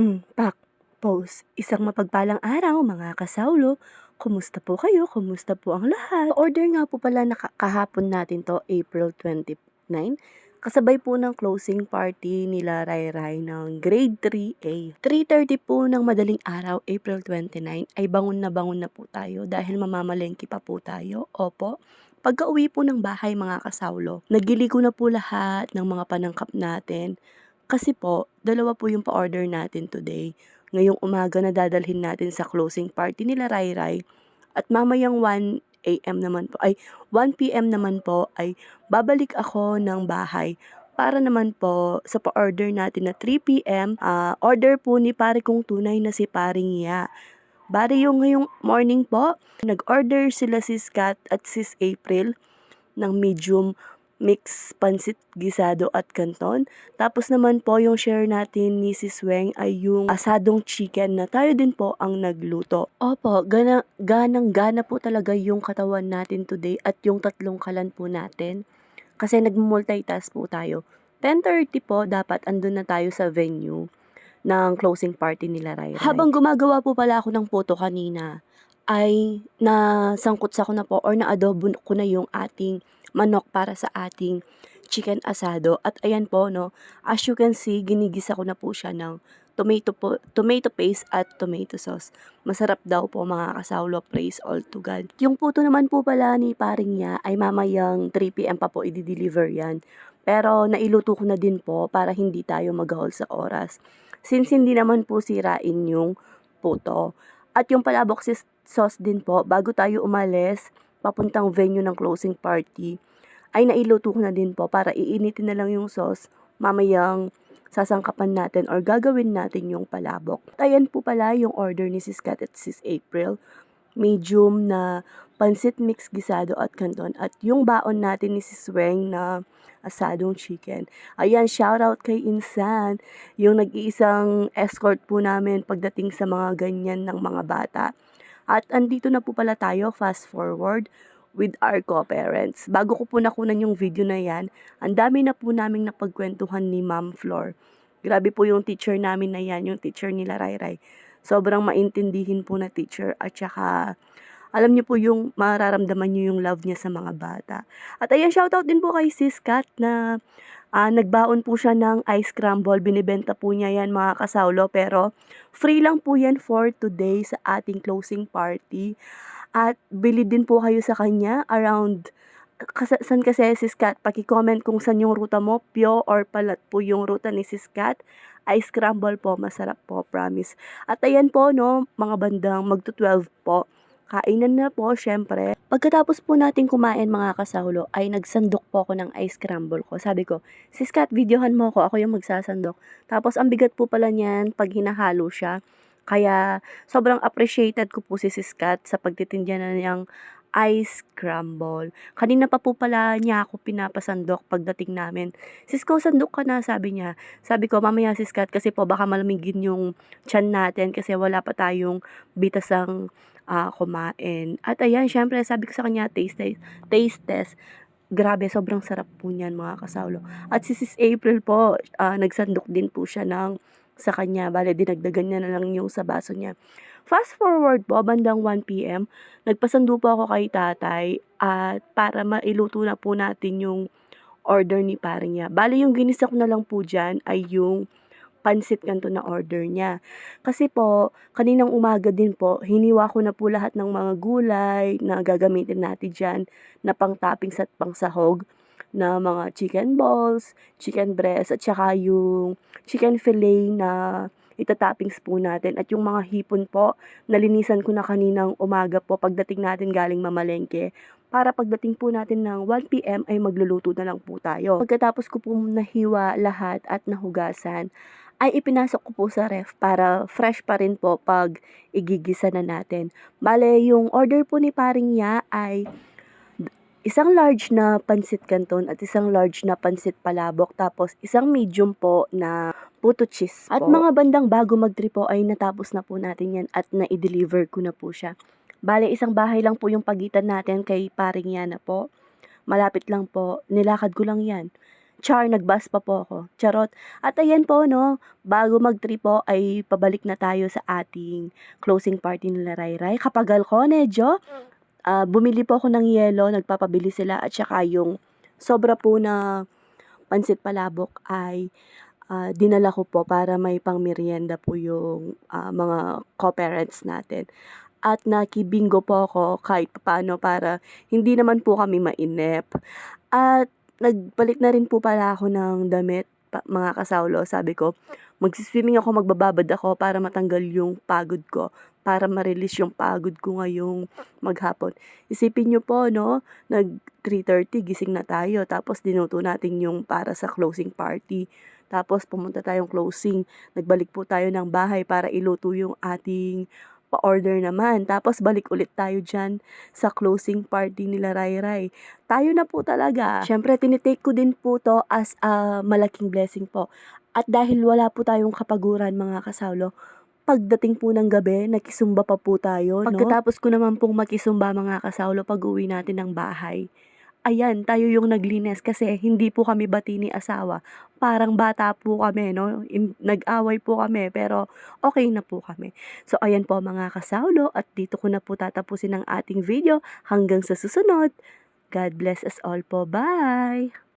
Mm, pak, pose. Isang mapagpalang araw mga kasawlo. Kumusta po kayo? Kumusta po ang lahat? Order nga po pala na ka- kahapon natin to, April 29. Kasabay po ng closing party nila Rai Rai ng grade 3A. 3.30 po ng madaling araw, April 29, ay bangon na bangon na po tayo dahil mamamalengke pa po tayo. Opo. Pagka uwi po ng bahay mga kasawlo, nagili ko na po lahat ng mga panangkap natin. Kasi po, dalawa po yung pa-order natin today. Ngayong umaga na dadalhin natin sa closing party nila Rai Rai. At mamayang 1 AM naman po, ay 1 PM naman po ay babalik ako ng bahay para naman po sa pa-order natin na 3 PM, ah, order po ni pare kong tunay na si Paring Ya. Bari yung ngayong morning po, nag-order sila sis Kat at sis April ng medium mix pansit gisado at canton. Tapos naman po yung share natin ni Sis Weng ay yung asadong chicken na tayo din po ang nagluto. Opo, gana, ganang gana po talaga yung katawan natin today at yung tatlong kalan po natin. Kasi nag-multitask po tayo. 10.30 po, dapat andun na tayo sa venue ng closing party nila Rai Rai. Habang gumagawa po pala ako ng photo kanina, ay nasangkot sa ko na po or na-adobo ko na yung ating manok para sa ating chicken asado. At ayan po, no, as you can see, ginigisa ko na po siya ng tomato, po, tomato paste at tomato sauce. Masarap daw po mga kasawlo, praise all to God. Yung puto naman po pala ni paring niya ay mamayang 3pm pa po i-deliver yan. Pero nailuto ko na din po para hindi tayo maghahol sa oras. Since hindi naman po sirain yung puto. At yung palabok sauce din po, bago tayo umalis, papuntang venue ng closing party, ay nailuto ko na din po para iinitin na lang yung sauce mamayang sasangkapan natin or gagawin natin yung palabok. Ayan po pala yung order ni Sis Kat at Sis April. Medium na pansit mix gisado at canton at yung baon natin ni Sis Weng na asadong chicken. Ayan, shout out kay Insan, yung nag-iisang escort po namin pagdating sa mga ganyan ng mga bata. At andito na po pala tayo, fast forward, with our co-parents. Bago ko po nakunan yung video na yan, ang dami na po naming napagkwentuhan ni Ma'am Flor. Grabe po yung teacher namin na yan, yung teacher nila Rai. Sobrang maintindihin po na teacher at saka alam niyo po yung mararamdaman niyo yung love niya sa mga bata. At ayan, shoutout din po kay Sis Kat na ah, nagbaon po siya ng ice crumble. Binibenta po niya yan mga kasawlo pero free lang po yan for today sa ating closing party. At bili din po kayo sa kanya around kasi, saan kasi Sis Kat? Paki-comment kung saan yung ruta mo, Pyo or Palat po yung ruta ni Sis Kat. Ice crumble po, masarap po, promise. At ayan po, no, mga bandang magto-12 po. Kainan na po, syempre. Pagkatapos po natin kumain mga kasawlo, ay nagsandok po ako ng ice crumble ko. Sabi ko, Sis Kat, videohan mo ako, ako yung magsasandok. Tapos ang bigat po pala niyan pag hinahalo siya. Kaya sobrang appreciated ko po si Kat sa pagtitinda na niyang ice crumble. Kanina pa po pala niya ako pinapasandok pagdating namin. Sis ko, sandok ka na, sabi niya. Sabi ko, mamaya sis Kat, kasi po baka malamigin yung tiyan natin kasi wala pa tayong bitasang ah, kumain. At ayan, syempre, sabi ko sa kanya, taste. Taste test. Grabe, sobrang sarap po niyan mga kasawlo. At si Sis April po, ah, nagsandok din po siya ng sa kanya. Bale, dinagdagan niya na lang yung sa baso niya. Fast forward po, bandang 1pm, nagpasando po ako kay tatay at para mailuto na po natin yung order ni pare niya. Bale, yung ginisa ko na lang po dyan ay yung pansit kanto na order niya. Kasi po, kaninang umaga din po, hiniwa ko na po lahat ng mga gulay na gagamitin natin dyan na pang toppings at pang sahog na mga chicken balls, chicken breast, at saka yung chicken fillet na itatoppings po natin. At yung mga hipon po, nalinisan ko na kaninang umaga po pagdating natin galing mamalengke para pagdating po natin ng 1pm ay magluluto na lang po tayo. Pagkatapos ko po nahiwa lahat at nahugasan, ay ipinasok ko po sa ref para fresh pa rin po pag igigisa na natin. Bale, yung order po ni paring niya ay isang large na pansit canton at isang large na pansit palabok tapos isang medium po na puto cheese po. At mga bandang bago mag-trip po ay natapos na po natin yan at na-deliver ko na po siya. Bale, isang bahay lang po yung pagitan natin kay paring yan na po. Malapit lang po, nilakad ko lang yan. Char, nag-bus pa po ako. Charot. At ayan po 'no, bago mag-3 po ay pabalik na tayo sa ating closing party nila Rayray. Kapagal ko medyo, ah, bumili po ako ng yelo, nagpapabili sila at saka yung sobra po na pansit palabok ay, ah, dinala ko po para may pangmeryenda po yung, ah, mga co-parents natin. At naki-bingo po ako kahit papaano para hindi naman po kami mainip. At nagbalik na rin po pala ako ng damit pa mga kasawlo. Sabi ko, magsi-swimming ako, magbababad ako para matanggal yung pagod ko, para ma-release yung pagod ko ngayong maghapon. Isipin niyo po 'no, nag 3:30 gising na tayo tapos dinuto natin yung para sa closing party. Tapos pumunta tayong closing, nagbalik po tayo ng bahay para iluto yung ating pa-order naman. Tapos balik ulit tayo diyan sa closing party nila Rayray. Tayo na po talaga. Siyempre tini-take ko din po 'to as a malaking blessing po. At dahil wala po tayong kapaguran mga kasawlo, pagdating po ng gabi nakisumba pa po tayo 'no. Pagkatapos ko naman pong makisumba mga kasawlo pag-uwi natin ng bahay, ayan tayo yung naglinis kasi hindi po kami bati ni asawa. Parang bata po kami 'no, nag-away po kami pero okey na po kami. So ayan po mga kasawlo at dito ko na po tatapusin ang ating video. Hanggang sa susunod, God bless us all po. Bye!